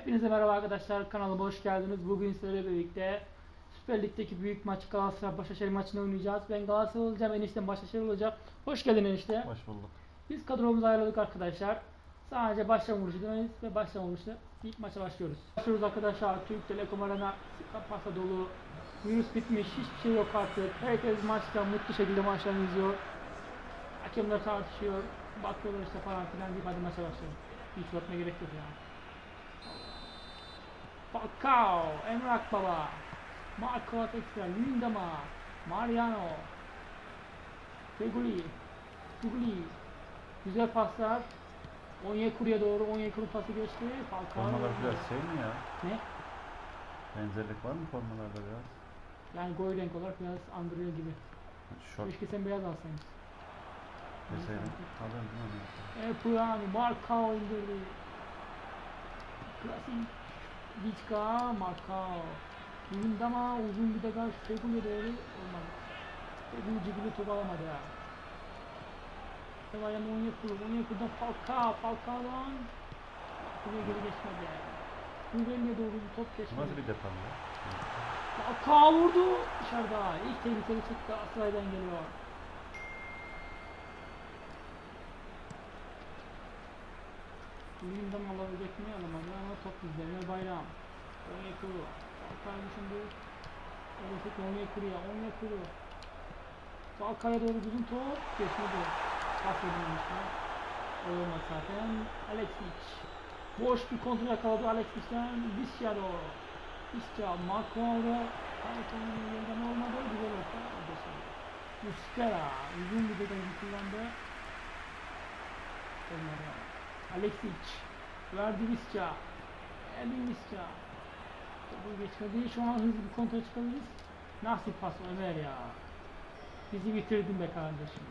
Hepinize merhaba arkadaşlar kanalıma hoş geldiniz. Bugün sizlerle birlikte Süper Lig'deki büyük maç Galatasaray Başakşehir maçını oynayacağız. Ben Galatasaray olacağım, eniştem Başakşehir olacak. Hoş geldin enişte. Hoş bulduk. Biz kadromuzu ayarladık arkadaşlar. Sadece başlama vuruşu demeyiz ve başlama vuruşu. İlk maça başlıyoruz. Başlıyoruz arkadaşlar. Türk Telekom Arena pasa dolu. Virüs bitmiş, hiçbir şey yok artık. Herkes maçta mutlu şekilde maçlarını izliyor. Hakemler tartışıyor. Bakıyorlar işte falan filan deyip hadi maça başlayalım. Hiç uzatmaya gerek yok ya. Falcao, Emre Akbaba, Marco Atexia, Lindama, Mariano, Feguli, Feguli, güzel paslar. Onyekuru'ya doğru Onyekuru pası geçti. Falcao. Formalar biraz şey mi ya? Ne? Benzerlik var mı formalarda biraz? Yani gol renk olarak biraz andırıyor gibi. Şort Keşke sen beyaz alsaydın. deseydim. Alırım değil mi? Epuani, Marcao indirdi. Klasik. Vichka, Marcao. Lindama uzun bir de karşı Fegül'e doğru olmadı. Fegül cibili top alamadı ya. Devayam Onyekuru, Onyekuru'dan Falcao, Falcao'dan buraya geri geçmedi ya. Rubel'e doğru bir top geçmedi. nasıl bir depan ya? Falcao vurdu dışarıda. İlk tehlikeli çıktı Galatasaray'dan geliyor. Lindam alabilecek mi alamadı ama top bizde. Ömer Bayram. Onyekuru. Falcao düşündü. Orası Onyekuru'ya. Onyekuru. Falcao'ya doğru uzun top. Geçmedi. O olmaz zaten. Alexic. Boş bir kontrol yakaladı Alexic'den. Doğru. Visca. Marco aldı. Falcao'nun yerden olmadı. Güzel orta. Muslera. Uzun bir detayı kullandı. Onlara. Alexic. Verdi Visca. Elin Visca. Bu geçmedi. Şu an hızlı bir kontrol çıkabiliriz. Nasıl pas Ömer ya. Bizi bitirdin be kardeşim.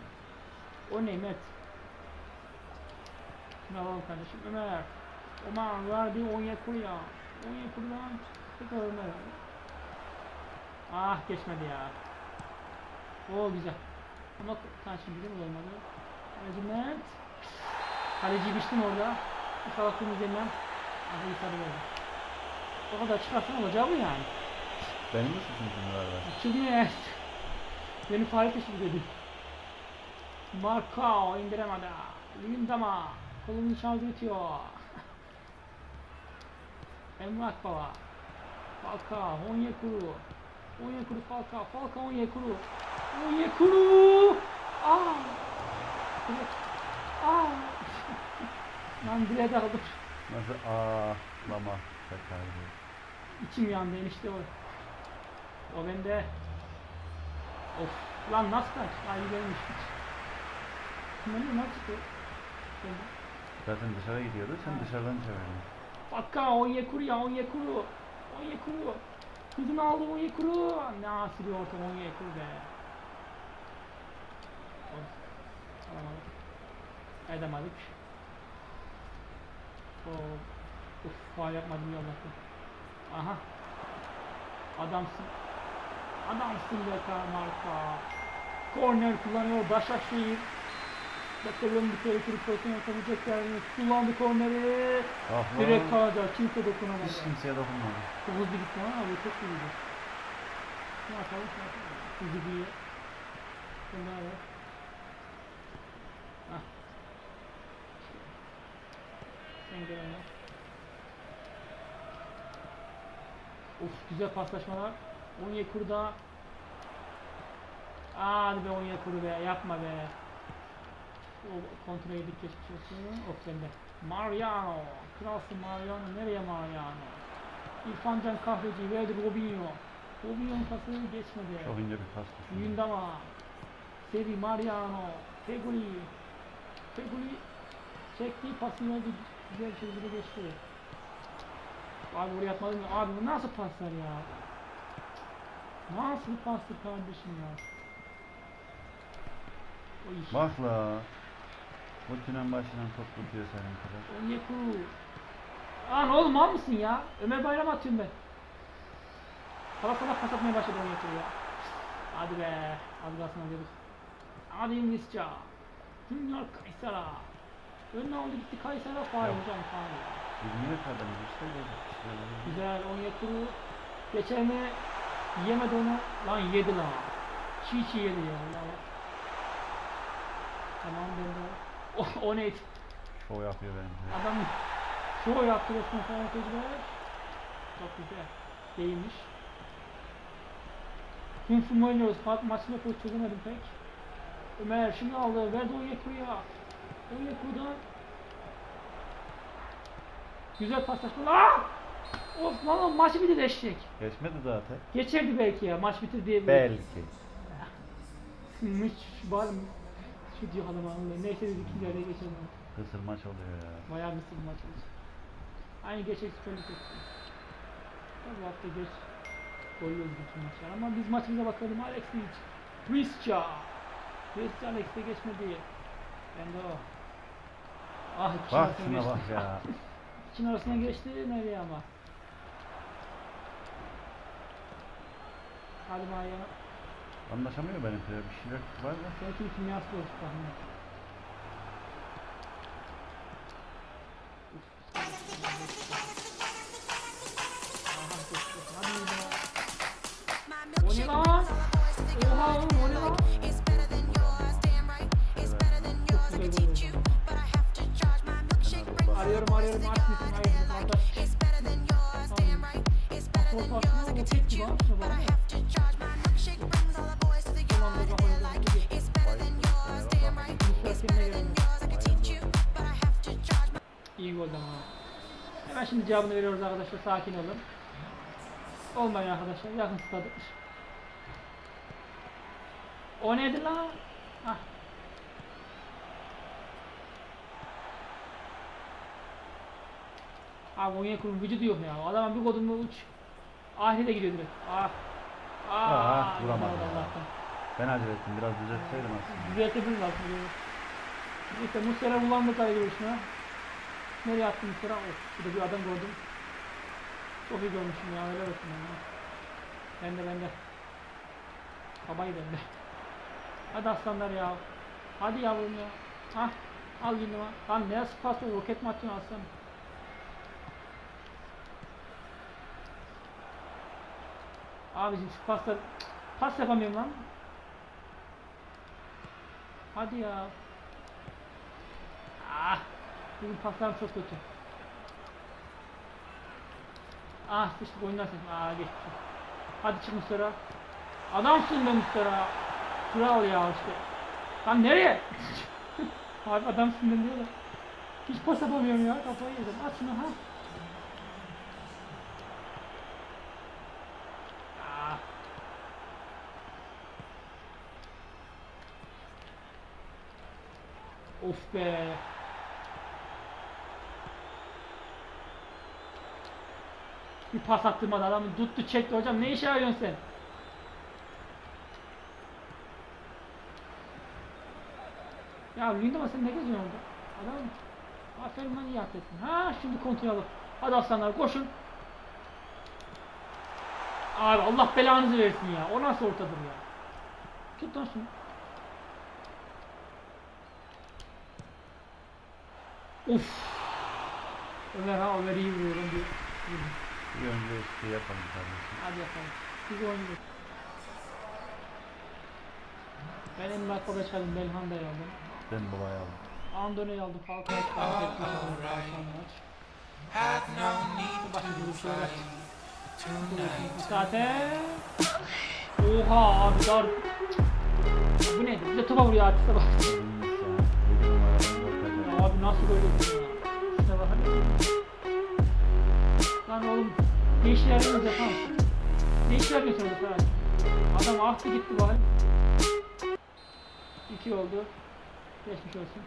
O ne Met? Şunu alalım kardeşim. Ömer. Ömer verdi Onyekuru'ya. Onyekuru'dan tekrar Ömer. Ah geçmedi ya. O güzel. Ama karşı bizim olmadı. Regiment. Kaleci biçtim orada. Bunun üzerinden. Aha yukarı verdi. O kadar çıkarsın olacağı bu yani. Benim mi suçum şimdi var? Açılmıyor ya. Beni Farik eşit dedi. Marcao indiremedi. Lindama kolunu çaldırtıyor. Emre Akbaba. Falcao, Onyekuru. Onyekuru Falcao, Falcao Onyekuru. Onyekuru! Aa! Direkt. Lan direkt aldım. Nasıl ağlama şakardı. İçim yandı enişte o. O bende. Of lan nasıl kaç? Ay gelmiş. Bunları nasıl çıktı? Zaten dışarı gidiyordu sen Ha. dışarıdan çevirdin. Bakka Onyekuru ya Onyekuru. Onyekuru. Hızını aldı Onyekuru. Nasıl bir orta Onyekuru be. Alamadık. Edemedik. Of. Uf faal yapmadım ya Allah'ım. Aha. Adamsın. Adamsın be Marka. Korner kullanıyor Başakşehir. Bakalım bir tehlikeli pozisyon yapabilecekler mi? Kullandı korneri. Ah Direkt kalacak. Kimse dokunamadı. Hiç kimseye dokunmadı. Çok hızlı gitti ama bu çok yapalım? Ne yapalım? Hızlı bir Bunlar var. Ona. Of güzel paslaşmalar. Onyekuru'da. Aa, Hadi be Onyekuru be yapma be. O kontrol edip geçmiş olsun. Of bende. Mariano. Kralsın Mariano. Nereye Mariano? İrfan Can Kahveci verdi Robinho. Robinho'nun pası geçmedi. Çok ince bir pas düşün. Yundama. Sevi Mariano. Feguli. Feguli çektiği pasını verdi. Güzel bir şekilde geçti. Abi oraya atmadın mı? Abi bu nasıl paslar ya? Nasıl pastır kardeşim ya? O iş. Bak la. Ultinen başından top tutuyor senin kadar. Onyekuru. Lan oğlum mal mısın ya? Ömer Bayram atıyorum ben. Salak salak pas atmaya başladı Onyekuru ya. Hadi be. Az kalsın alıyorduk. Hadi İngilizce. Junior Kaysera. Önüne aldı gitti Kaysera. Faal hocam faal. Bilmiyor kadın işte böyle. Güzel Onyekuru. Geçen mi yemedi onu. Lan yedi lan. Çiğ çiğ yedi ya. Allah. Tamam ben de. O, o neydi? Şov yapıyor bence. Adam show yaptı resmen çocuklar. Çok güzel. Değilmiş. Kung Fu mu oynuyoruz? Maçını yapıyoruz çözemedim pek. Ömer şimdi aldı. Verdi Onyekuru'ya. Onyekuru'dan Güzel paslaşma. Aa! Of lan lan maçı bitir eşek. Geçmedi zaten. Geçerdi belki ya maç bitir diye. Belki. Hiç var mı? Şu diyor adam anlıyor. Neyse dedik ikinci araya geçelim. Kısır maç oluyor ya. Bayağı sürü maç oldu. Aynı geçek süperlik etti. Tabii hafta geç koyuyoruz bütün maçlar ama biz maçımıza bakalım Alex Leach. Christian. Christian Alex'e geçmedi. Ben de o. Ah iki Bak arasına şuna geçti. bak ya. İkinin arasına geçti nereye ama. Hadi Maya. Anlaşamıyor benimkiler. Bir şeyler var mı? Belki kimyası bozuk tahmin. Aha, geçti. Hadi yürü. O ne lan? Oha oğlum o ne lan? Arıyorum arıyorum tek gibi da bak öyle gidiyor. İyi gol ama. Hemen şimdi cevabını veriyoruz arkadaşlar sakin olun. Olmayın arkadaşlar yakın stadır. O neydi lan? Hah. Abi Onyekuru'nun vücudu yok ya. Adamın bir kodun mu uç. Ahire gidiyor direkt. Ah. Ah. Ah, vuramadı ya. Allah'tan. Ben acele ettim. Biraz düzeltseydim aslında. Düzeltebiliriz aslında. Neyse Muslera kullandı kaydı başına. Nereye attı Muslera? Of şurada bir adam gördüm. Çok iyi görmüşüm ya öyle olsun ya. Ben de ben de. Babayı ben de. Hadi aslanlar ya. Hadi yavrum ya. Hah. Al yine lan. Ne pas o roket mi atıyorsun aslanım? Abicim şu paslar pas yapamıyorum lan. Hadi ya. Ah. Bugün paslarım çok kötü. Ah sıçtık oynarsın. Ah geçti. Hadi çık Mustafa. Adamsın be Mustafa. Kral ya işte. Lan nereye? Abi adamsın diyorlar. Hiç pas yapamıyorum ya. Kafayı yedim. At şunu ha. Of be. Bir pas attırmadı adamı tuttu çekti hocam ne işe arıyorsun sen? Ya Lindemann sen ne geziyorsun orada? Adam aferin lan iyi atletsin. Ha şimdi kontrol alıp. Hadi aslanlar koşun. Abi Allah belanızı versin ya. O nasıl ortadır ya? Tut lan şunu. Uf. Ömer ha Ömer iyi vuruyor. Ben bir- Bir önce şey yapalım kardeşim. Hadi yapalım. Biz oynuyoruz. Ben en Marco'da çaldım. Belhanda'yı aldım. Ben babayı aldım. Andona'yı aldım. Falcao'yu çıkardım. Etmiş aldım. Falcao maç. Başka bir şey yok. Zaten. Oha abi dar. Bu neydi? Bir de topa vuruyor artiste bak. Ya. Ya nasıl böyle yapıyor ya? İşte bak hadi. Lan oğlum ne işe yarıyorsunuz yapamam. Ne işe yarıyorsunuz sadece? Adam ahtı gitti bari. İki oldu. Geçmiş olsun.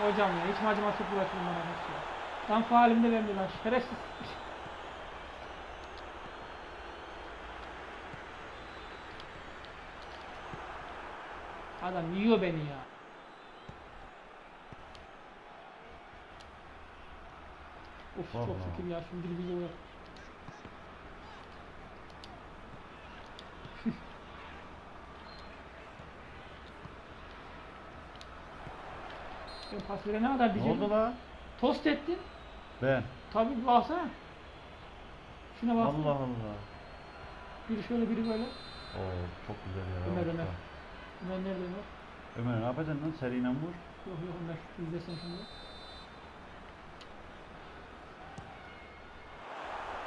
Hocam ya hiç macıması bulaşın bana hiç ya. Tam faalimde verdi lan şerefsiz. Adam yiyor beni ya. Of çok Vallahi. şükür ya şimdi bize uğrar. Ben pas verene kadar Ne diyeceğim. oldu la? Tost ettin. Ben. Tabii baksana. Şuna bak. Allah Allah. Biri şöyle biri böyle. Oo çok güzel ya. Ömer. Ömer. Ömer nerede Ömer? Ömer ne yapacaksın lan seriyle vur. Yok yok Ömer. İzlesin şimdi.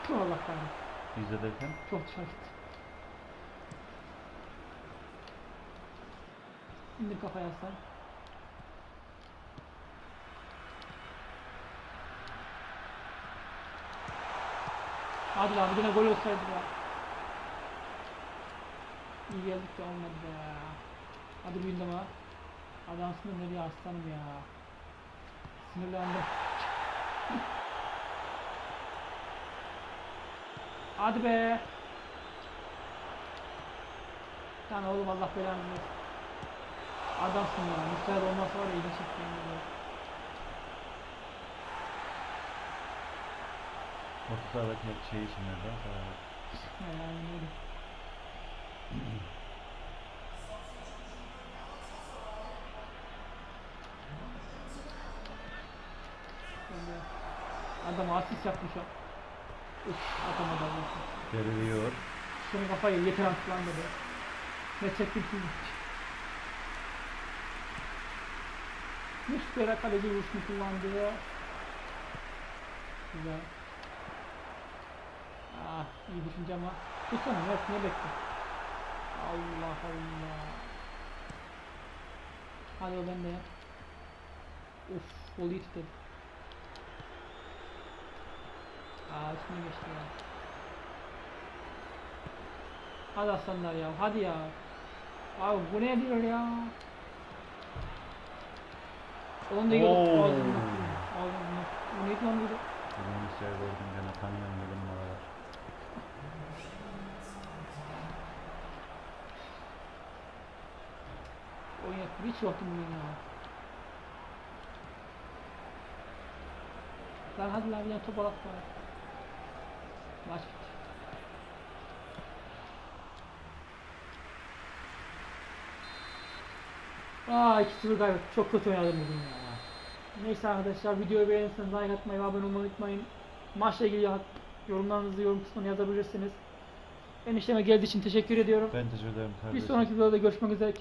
Tüh Allah kahretsin. İzle derken. Çok dışarı gitti. İndir kafaya aslan. Hadi lan bir yine gol olsaydı ya. İyi geldik de olmadı be ya. Hadi bildim ha. Adamsın da nereye aslanım ya. Sinirlendim. Hadi be. Lan oğlum Allah belanı versin. Adamsın ya. Müsaade olmasa var ya ilgi çektiğim gibi. Orta sahadaki şey için nereden? Ya yani öyle. Adam asist yapmış o. Üf atamadı Allah'ım. Geriliyor. Şunu kafayı yeter artık lan dedi. Ne çektim şimdi. Muslera kaleci vuruşunu kullandı. Güzel. Ah iyi düşünce ama. Tutsana Mert ne bekle. Allah Allah. Hadi o bende ya. Uf golü tutuyor. Aa üstüne geçti ya. Hadi aslanlar ya hadi ya. Abi bu ne diyor ya? Onu da. Oo. Ağzını Ağzını Bu neydi lan böyle? Bunu ister gördüm gene tanıyorum böyle numaralar. Oyun yaptım. Hiç yoktu bugün ya. Lan hadi lan bir tane top alak bari. Maç bitti. Aa 2-0 kaybettik. Çok kötü oynadım bugün ya. Neyse arkadaşlar videoyu beğenirseniz like atmayı ve abone olmayı unutmayın. Maçla ilgili yorumlarınızı yorum kısmına yazabilirsiniz. Enişteme geldiği için teşekkür ediyorum. Ben teşekkür ederim Bir kardeşim. sonraki videoda görüşmek üzere.